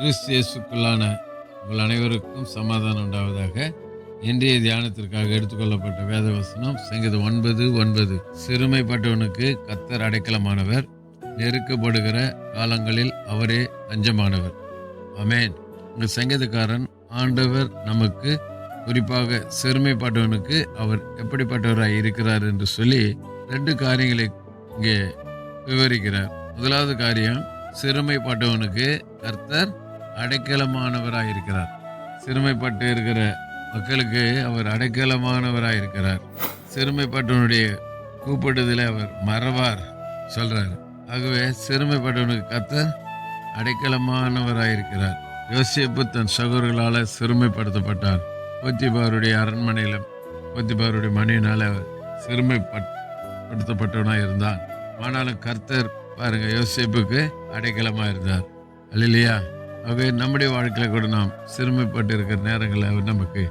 கிறிஸ்து இயேசுக்குள்ளான உங்கள் அனைவருக்கும் சமாதானம் உண்டாவதாக. இன்றைய தியானத்திற்காக எடுத்துக்கொள்ளப்பட்ட வேத வசனம் சங்கீதம் ஒன்பது ஒன்பது. சிறுமைப்பட்டவனுக்கு கத்தர் அடைக்கலமானவர். நெருக்கப்படுகிற காலங்களில் அவரே தஞ்சமானவர் அமேன் உங்கள் சங்கீதக்காரன் ஆண்டவர் நமக்கு குறிப்பாக சிறுமைப்பட்டவனுக்கு அவர் எப்படிப்பட்டவராக இருக்கிறார் என்று சொல்லி ரெண்டு காரியங்களை இங்கே விவரிக்கிறார். முதலாவது காரியம் சிறுமைப்பட்டவனுக்கு கர்த்தர் அடைக்கலமானவராக இருக்கிறார் சிறுமைப்பட்டு இருக்கிற மக்களுக்கு அவர் அடைக்கலமானவராக இருக்கிறார் சிறுமைப்பட்டவனுடைய கூப்பிடுதலை அவர் மறவார் சொல்றார். ஆகவே சிறுமைப்பட்டவனுக்கு கர்த்தர் அடைக்கலமானவராக இருக்கிறார் யோசிப்பு தன் சகோதரர்களால் சிறுமைப்படுத்தப்பட்டார். போத்திபாருடைய அரண்மனையில் போத்திபாருடைய மனைவினால் அவர் சிறுமைப்படுத்தப்பட்டவனாக இருந்தான் ஆனாலும் கர்த்தர் பாருங்க யோசிப்புக்கு அடைக்கலமாக இருந்தார் அல்லையா ஆகவே நம்முடைய வாழ்க்கையில் கூட நாம் சிறுமைப்பட்டு இருக்கிற நேரங்களில் அவர் நமக்கு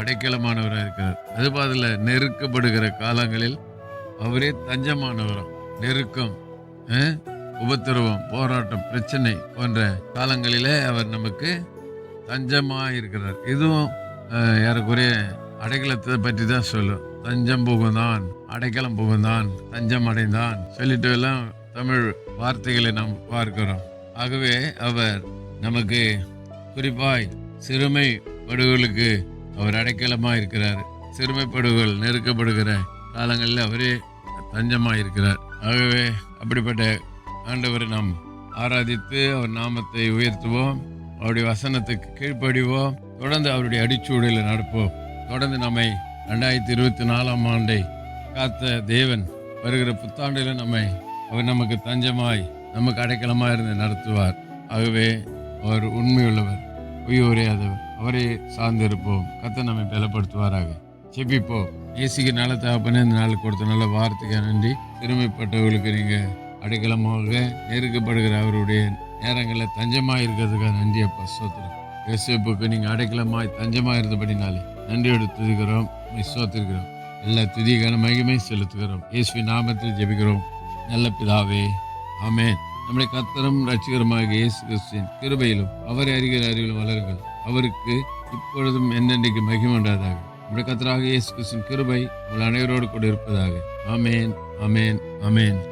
அடைக்கலமானவராக இருக்கிறார் அது பாதில் நெருக்கப்படுகிற காலங்களில் அவரே தஞ்சமானவராம். நெருக்கம் உபத்திரவம் போராட்டம் பிரச்சனை போன்ற காலங்களிலே அவர் நமக்கு தஞ்சமாக இருக்கிறார் இதுவும் ஏறக்குறைய அடைக்கலத்தை பற்றி தான் சொல்லும். தஞ்சம் புகுந்தான் அடைக்கலம் புகுந்தான் தஞ்சம் அடைந்தான் சொல்லிட்டு எல்லாம் தமிழ் வார்த்தைகளை நாம் பார்க்கிறோம். ஆகவே அவர் நமக்கு குறிப்பாய் சிறுமைப்படுகளுக்கு அவர் அடைக்கலமாக இருக்கிறார் சிறுமைப்படுகள் நெருக்கப்படுகிற காலங்களில் அவரே தஞ்சமாக இருக்கிறார் ஆகவே அப்படிப்பட்ட ஆண்டவரை நாம் ஆராதித்து அவர் நாமத்தை உயர்த்துவோம். அவருடைய வசனத்துக்கு கீழ்ப்படிவோம். தொடர்ந்து அவருடைய அடிச்சூடையில் நடப்போம். தொடர்ந்து நம்மை ரெண்டாயிரத்தி இருபத்தி நாலாம் ஆண்டை காத்த தேவன் வருகிற புத்தாண்டில் நம்மை அவர் நமக்கு தஞ்சமாய் நமக்கு அடைக்கலமாக இருந்து நடத்துவார். ஆகவே அவர் உண்மையுள்ளவர் பொய் உரையாதவர் அவரே சார்ந்திருப்போம். கத்த நம்மை பலப்படுத்துவாராக. செபிப்போம் இயேசுக்கு நல்ல தகப்பனே இந்த நாள் கொடுத்த நல்ல வார்த்தைக்கு நன்றி. திறமைப்பட்டவர்களுக்கு நீங்கள் அடைக்கலமாக நெருக்கப்படுகிற அவருடைய நேரங்களில் தஞ்சமாக இருக்கிறதுக்காக நன்றி அப்பா சோத்திரம் யோசிப்புக்கு நீங்கள் அடைக்கலமாய் தஞ்சமாக இருந்தபடினாலே நன்றி எடுத்துக்கிறோம் சோத்திருக்கிறோம் எல்லா துதிக்கான மகிமை செலுத்துகிறோம். இயேசுவின் நாமத்தில் ஜெபிக்கிறோம். நல்ல பிதாவே ஆமேன். நம்முடைய கத்தரும் ரட்சிகரமாக இயேசு கிறிஸ்துவின் கிருபையிலும் அவரை அறிகிற அறிவிலும் வளருங்கள். அவருக்கு இப்பொழுதும் என்னென்றைக்கு மகிமை நம்முடைய கத்தராக இயேசு கிறிஸ்துவின் கிருபை உங்கள் அனைவரோடு கூட இருப்பதாக. அமேன் அமேன் அமேன்